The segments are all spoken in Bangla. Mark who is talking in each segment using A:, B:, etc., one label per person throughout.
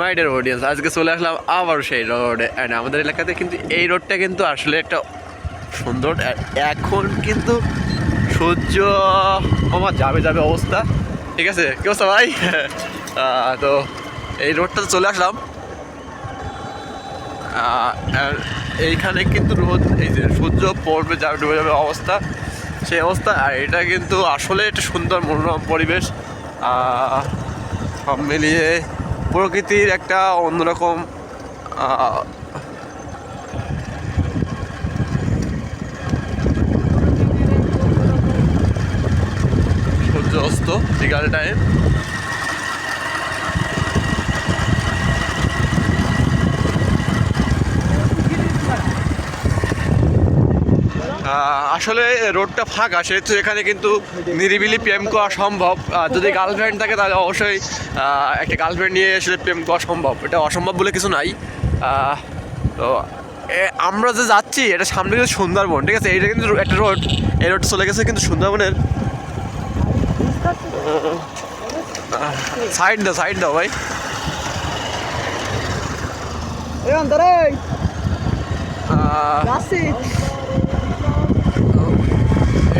A: মাই ডিয়ার অডিয়েন্স আজকে চলে আসলাম আবার সেই রোডে অ্যান্ড আমাদের এলাকাতে কিন্তু এই রোডটা কিন্তু আসলে একটা সুন্দর। এখন কিন্তু সূর্য আমার যাবে যাবে অবস্থা। ঠিক আছে? কি অবস্থা ভাই? তো এই রোডটাতে চলে আসলাম। আর এইখানে কিন্তু রোদ, এই যে সূর্য পড়বে, যাবে, ডুবে যাবে অবস্থা। সেই অবস্থা। আর এটা কিন্তু আসলে একটা সুন্দর মনোরম পরিবেশ। সব মিলিয়ে প্রকৃতির একটা অন্যরকম সূর্য অস্ত বিকাল টাইম। আসলে রোডটা ফাঁকা সেহেতু এখানে কিন্তু নিরিবিলি প্রেম করা সম্ভব। যদি গার্লফ্রেন্ড থাকে তাহলে অবশ্যই একটা গার্লফ্রেন্ড নিয়ে এসে প্রেম করা সম্ভব। এটা অসম্ভব বলে কিছু নাই। তো এ, আমরা যে যাচ্ছি এটা সামনে কিন্তু সুন্দরবন ঠিক আছে? এইটা কিন্তু একটা রোড। এই রোড চলে গেছে কিন্তু সুন্দরবনের। সাইড দাও সাইড দাও ভাই
B: অন্তরে
A: আহ,
B: আসছি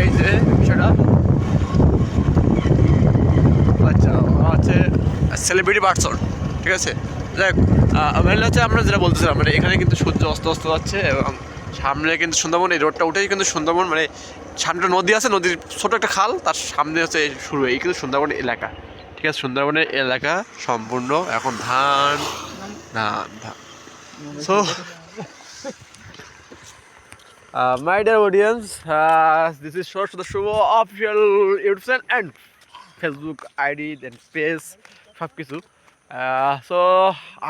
A: এই যে সেটা আচ্ছা আছে সেলিব্রিটি পার্সন ঠিক আছে? দেখ মেনলি হচ্ছে আমরা যেটা বলতেছিলাম মানে এখানে কিন্তু সূর্য অস্ত অস্ত যাচ্ছে এবং সামনে কিন্তু সুন্দরবন, এই রোডটা উঠেই কিন্তু সুন্দরবন মানে সামনে নদী আছে, নদীর ছোট একটা খাল, তার সামনে হচ্ছে শুরু, এই কিন্তু সুন্দরবন এলাকা, ঠিক আছে? সুন্দরবনের এলাকা সম্পূর্ণ, এখন ধান ধান ধান। So Uh, my audience this is is Short the Show official YouTube channel and Facebook ID সব কিছু সো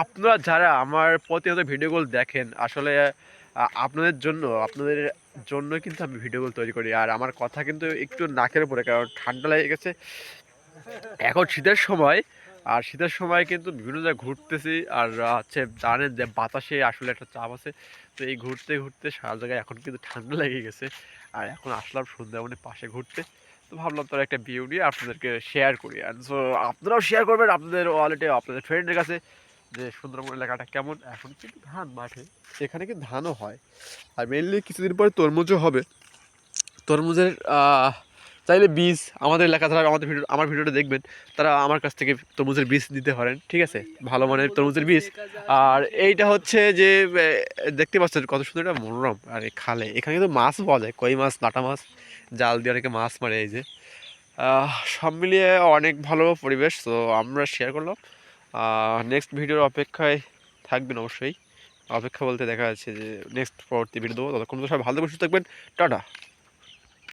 A: আপনারা যারা আমার প্রতিনিয়ত ভিডিওগুলো দেখেন আসলে আপনাদের জন্য আপনাদের জন্য কিন্তু আমি ভিডিওগুলো তৈরি করি। আর আমার কথা কিন্তু একটু নাকের উপরে কারণ ঠান্ডা লেগে গেছে। এখন শীতের সময় আর শীতের সময় কিন্তু বিভিন্ন জায়গায় ঘুরতেছি আর হচ্ছে জানেন যে বাতাসে আসলে একটা চাপ আছে। তো এই ঘুরতে ঘুরতে সারা জায়গায় এখন কিন্তু ঠান্ডা লেগে গেছে। আর এখন আসলাম সুন্দরবনের পাশে ঘুরতে। তো ভাবলাম তোর একটা ভিউ নিয়ে আপনাদেরকে শেয়ার করি। আর সো আপনারাও শেয়ার করবেন আপনাদের ওয়ালেটে আপনাদের ফ্রেন্ডের কাছে যে সুন্দরবন এলাকাটা কেমন। এখন কিন্তু ধান মাঠে। এখানে কিন্তু ধানও হয়? আর মেনলি কিছুদিন পরে তরমুজও হবে। তরমুজের চাইলে বীজ আমাদের এলাকা যারা আমাদের ভিডিও, আমার ভিডিওটা দেখবেন। তারা আমার কাছ থেকে তরমুজের বীজ দিতে পারেন, ঠিক আছে? ভালো মানের তরমুজের বীজ। আর এইটা হচ্ছে যে দেখতে পাচ্ছেন কত সুন্দর একটা মনোরম, আর খালে। এখানে কিন্তু মাছ পাওয়া যায়, কই মাছ নাটা মাছ, জাল দিয়ে অনেকে মাছ মারে এই যে। সব মিলিয়ে অনেক ভালো পরিবেশ, তো আমরা শেয়ার করলাম। নেক্সট ভিডিওর অপেক্ষায় থাকবেন অবশ্যই। অপেক্ষা বলতে দেখা যাচ্ছে যে নেক্সট পরবর্তী ভিডিও দেবো। ততক্ষণ তো সবাই ভালো থাকবেন। টাটা।